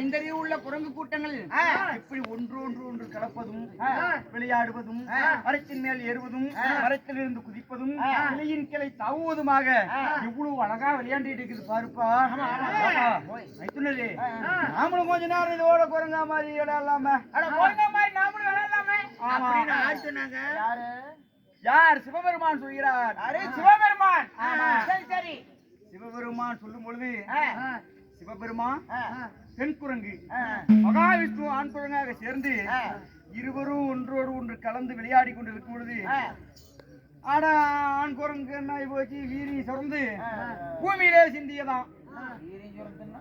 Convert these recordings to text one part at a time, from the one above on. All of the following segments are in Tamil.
ஐந்தறிவு உள்ள குரங்கு கூட்டங்கள். இப்படி ஒன்று ஒன்று ஒன்று கலப்பதும் விளையாடுவதும் மரத்தின் மேல் ஏறுவதும் மரத்திலிருந்து குதிப்பதும் கிளையின் கிளை தாவுவதுமாக இவ்வளவு அழகா விளையாண்டுட்டு இருக்குது பாருப்பா. மைத்துனரே, நாமளும் கொஞ்ச நேரம் இதோட குரங்கா மாதிரி விளையாடலாமா? யார் சொன்னாங்க. யார்? சிவபெருமான் சொல்கிறார். அரே சிவபெருமான். சரி சரி. சிவபெருமான் சொல்லும் பொழுது சிவபெருமான் பெண் குரங்கு மகாவிஷ்ணு ஆண் குரங்காக சேர்ந்து. இருவரும் ஒன்றோடு ஒன்று கலந்து விளையாடி கொண்டு இருக்கும் பொழுது ஆ, ஆனா ஆண் குரங்கு என்ன போச்சு வீரி சுரந்து. பூமியிலே சிந்தியதான் வீரியம் சுரந்துன்னா?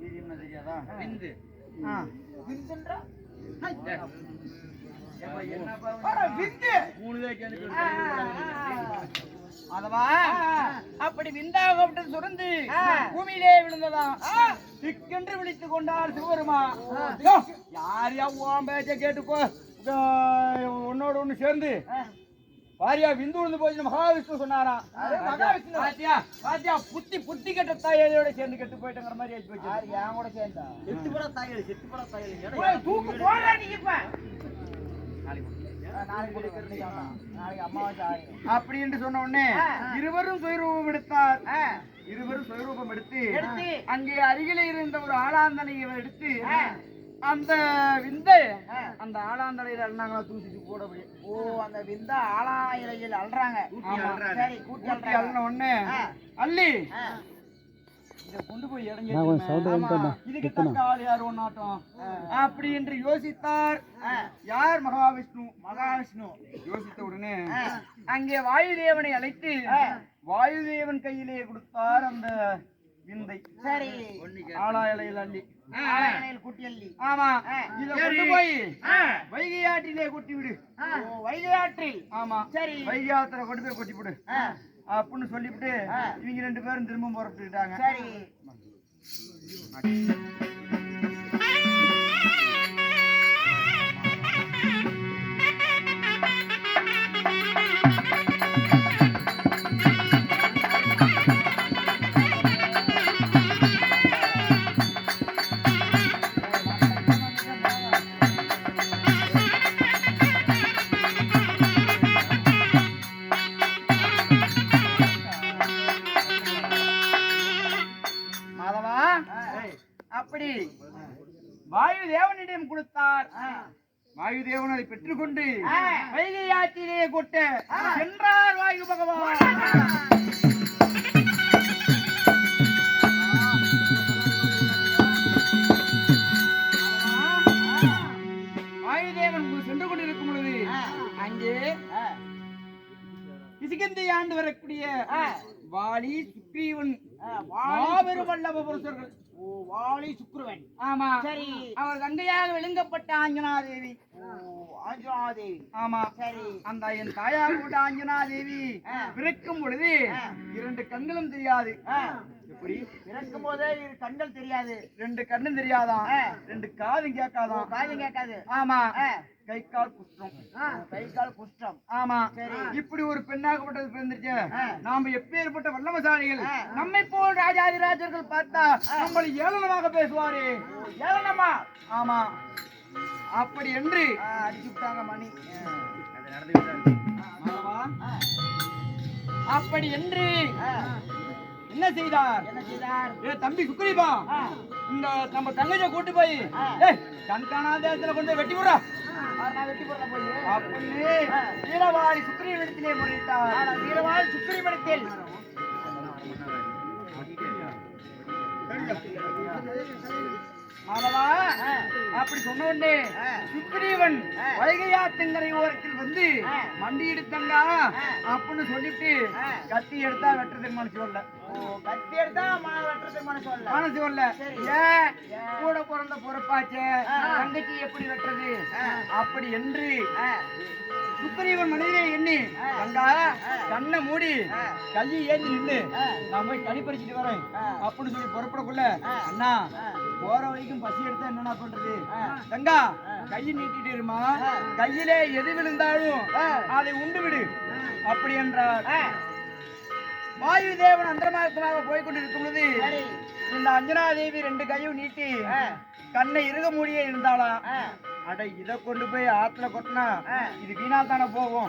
வீரியம்னா தெரியாதா விந்து. அதவா. அப்படி விந்தாகப்பட்டது சுரந்து. பூமியிலே விழுந்ததாம் திக்கென்று விழித்துக் கொண்டார் சிவபெருமா யோ, யார் யா உன் பேச்ச கேட்டுக்கோ உன்னோட ஒண்ணு சேர்ந்து ஆ. வாரியா விந்து விழுந்து போச்சு மகாவிஷ்ணு சொன்னாராம் மகாவிஷ்ணு. பாத்தியா பாத்தியா புத்தி புத்தி கெட்ட தாயோட சேர்ந்து கெட்டு போயிட்டங்கிற மாதிரி ஆச்சு போச்சு யார் என் கூட சேர்ந்தா? தூக்கு போடா நீ இப்ப ஆ, நாளைக்கு போட்டு கட்டிக்கலாமா? நாளைக்கு அமாவாசை ஆயிரும். அப்படி என்று சொன்ன உடனே. இருவரும் சுயரூபம் எடுத்தார் இருவரும் சுயரூபம் எடுத்து. அங்கே அருகிலே இருந்த ஒரு ஆளாந்தனையை எடுத்து. அந்த விந்தை. அந்த ஆளாந்தலையில அண்ணாங்களா தூசிட்டு போடபடி ஓ அந்த விந்த ஆளாயிரையில் அல்றாங்க ஆமா. சரி கூட்டி அள்ளின உடனே. அள்ளி இதுக்கு தக்க ஆள் யார் ஒன்னாட்டம் அப்படி என்று யோசித்தார். யார் மகாவிஷ்ணு? மகாவிஷ்ணு. யோசித்த உடனே. அங்கே வாயுதேவனை அழைத்து. வாயுதேவன் கையிலே கொடுத்தார் அந்த விந்தை. சரி. ஆளா இலையில் அள்ளி. ஆளாயிரையில் கூட்டி அள்ளி. ஆமா. ஆ. இத கொண்டு போய் ஆ. வைகை ஆற்றிலே கொட்டி விடு ஓ வைகையாற்றில். ஆமா. சரி. வைகை ஆத்துல கொண்டு போய் கொட்டி விடு அப்படின்னு சொல்லிவிட்டு. இவங்க ரெண்டு பேரும் திரும்ப புறப்பட்டுட்டாங்க சரி. அப்படி வாயு தேவனிடம் கொடுத்தார். வாயு தேவன் அதை பெற்றுக்கொண்டு. வைகை ஆற்றிலே கொட்ட ஆ. சென்றார் வாயு பகவான் வாயுதேவன் சென்று கொண்டிருக்கும் பொழுது. அங்கே ஆ, கிசிகந்தை ஆண்டு வரக்கூடிய. வாலி சுக்ரீவன் மாபெரும் வல்லப புருஷர்கள் ஓ வாலி சுக்ருவன் ஆமா. சரி. அவர் கங்கையாக விழுங்கப்பட்ட ஆஞ்சனா தேவி ஆஞ்சனாதேவி ஆமா. சரி. அந்த என் தாயாக கூட ஆஞ்சனா தேவி ஆ. பிறக்கும் பொழுது. இரண்டு கண்களும் தெரியாது. ஆ, எப்படி? பிறக்கும் போதே இரு கண்கள் தெரியாது. ரெண்டு கண்ணும் தெரியாதான். ரெண்டு காதும் கேட்காதான் காது கேட்காது. ஆமா. கை கால் ஆ, கை கால் குஷ்டம். ஆமா. சரி. இப்படி ஒரு பெண்ணாகப்பட்டது பிறந்துச்சு ஆ. நாம எப்பேற்பட்ட வல்லமசாலிகள். நம்மை போல் ராஜாதிராஜர்கள் பார்த்தா நம்மளை ஏளனமாக பேசுவாரே. ஏழனம்மா ஆமா. அப்படி என்று அடிச்சு விட்டாங்க மணி அப்படி என்று என்ன செய்தார் என்ன செய்தார் ஏ தம்பி சுக்ரீபா இந்த நம்ம தங்கச்சியை கூட்டு போய் கண்காணாத இடத்துல கொண்டு வெட்டி விடுறா வெட்டி போடுறேன் போய் அப்படின்னு ஆ. வீரவாரி சுக்ரீவனிடத்திலே முறையிட்டார் வீரவாள் சுக்ரீவனத்தில் ஆ. அப்படி சொன்ன உடனே. சுக்ரீவன். வைகையாத்தங்கரை ஓரத்தில் வந்து. மண்டி எடுத்தங்கா. அப்படின்னு சொல்லிட்டு. கத்தி எடுத்தா மனசு வரல ஓ கத்தி எடுத்தா மா வெட்டுறது மனசு வரல மனசு வரல சரி. ஏன்? கூட பிறந்த பொறுப்பாச்சே. தங்கச்சி எப்படி வெட்டுறது. அப்படி என்று சுக்ரீவன் மனிதனை எண்ணி. அங்கா. கண்ணை மூடி. கையை ஏந்தி நின்று. நான் போய் கனி பறிச்சுட்டு வரேன். அப்படின்னு சொல்லி புறப்படக்குள்ள. அண்ணா. போற வரைக்கும் பசி எடுத்தா என்னடா பண்றது. தங்கா. கையை நீட்டிட்டு இருமா. கையிலே எது விழுந்தாலும். அதை உண்டு விடு அப்படி என்றார் வாயு தேவன் அந்தரமார்க்கமாக போய் கொண்டிருக்கும் பொழுது இந்த அஞ்சனா தேவி ரெண்டு கையும் நீட்டி. கண்ணை இருக மூடியே இருந்தாளாம் ஆ. அட இத கொண்டு போய் ஆத்துல கொட்டினா. இது வீணா தானே போகும்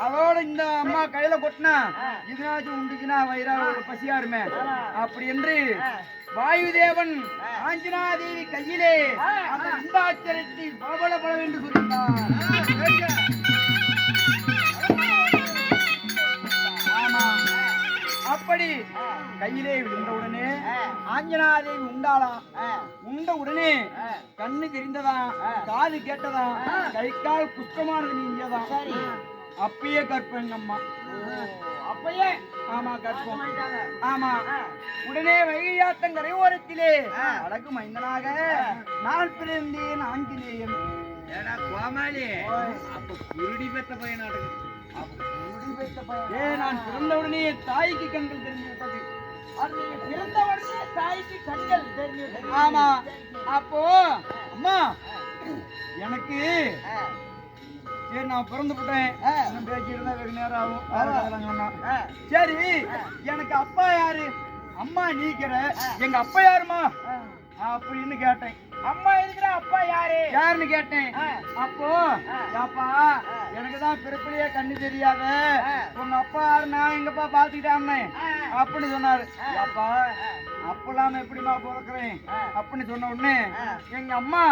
அதோட இந்த அம்மா கையில கொட்டினா. இதுனாச்சும் உண்டுச்சுன்னா வயிறா பசியாருமே ஆமா. அப்படி என்று ஆ. வாயுதேவன் ஆ. ஆஞ்சனா தேவி கையிலே. அந்த இந்தாச்சரத்தை பலபல பலம் என்று சொல்லினார் அப்படி கையிலே விழுந்தவுடனே ஆ. ஆஞ்சனாதேவி உண்டாளாம். உண்ட உடனே. கண்ணு தெரிந்ததாம். காது கேட்டதாம். கை கால் குஷ்டமானது நீங்கியதாம் சரி. அப்பயே கற்பேங்க அம்மா. அப்பயே? ஆமா கற்போம். ஆமா. உடனே வைகையாத்தன் கரையோரத்திலே. அழகு மைந்தனாக நான் பிறந்தேன் ஆஞ்சநேயன். ஏடா கோமாளி. அப்ப குருடி பெத்த பையனாடுங்க ஏ நான் பிறந்தவுடனே தாய்க்கு கண்கள் தெரிஞ்சு விட்டது பிறந்தவுடனே தாய்க்கு கண்கள் தெரிஞ்சு ஆமா. அப்போ அம்மா எனக்கு. சரி நான் பிறந்து. இன்னும் பேச்சு இருந்தா வெகு நேரம் ஆகும். சொன்னா. சரி எனக்கு அப்பா யாரு? அம்மா நீக்கிற எங்க அப்பா யாருமா. அப்படின்னு கேட்டேன். அம்மா இருக்கிற அப்பா யாரு யாருன்னு கேட்டேன். அப்போ. ஏப்பா ஆ. எனக்கு தான் பிறப்பிலேயே கண்ணு தெரியாத. உங்க அப்பா யாரு நான் எங்கப்பா பாத்துக்கிட்டாமே. அப்படின்னு சொன்னாரு ஆ. ஏப்பா அப்பெல்லாம் எப்படிமா பிறக்கிறேன். அப்படின்னு சொன்ன உடனே. எங்க அம்மா.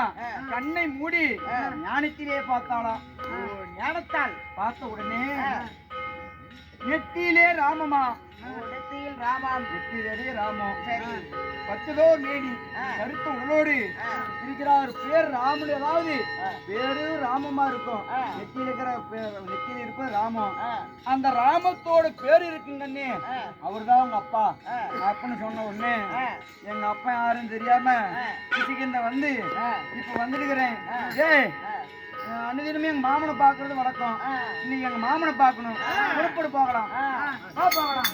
கண்ணை மூடி. ஞானத்திலே பார்த்தாளாம் ஞானத்தால் பார்த்த உடனே. நெத்தியிலே ராமமா உடத்தில் ராமாம் நெத்தியிலே ராமம் சரி பச்சதோ மேனி. கருத்த உடலோடு. இருக்கிறார் பேர் ராமன் ஏதாவது. பேரு ராமமா இருக்கும். நெத்தியில இருக்கிற நெத்தியில இருப்பது ராமம். அந்த ராமத்தோட பேர் இருக்குங்கண்ணே ஆ. அவர்தான் உங்க அப்பா. அப்படின்னு சொன்ன உடனே. எங்க அப்பா யாருன்னு தெரியாம வந்து. இப்ப வந்துடுகிறேன் ஆ. ஏய் ஆ. அன்னிதினமே எங்க மாமனை பாக்குறது வழக்கம். இன்னைக்கு எங்க மாமனை பார்க்கணும். புறப்படு போகலாம். போகலாம்.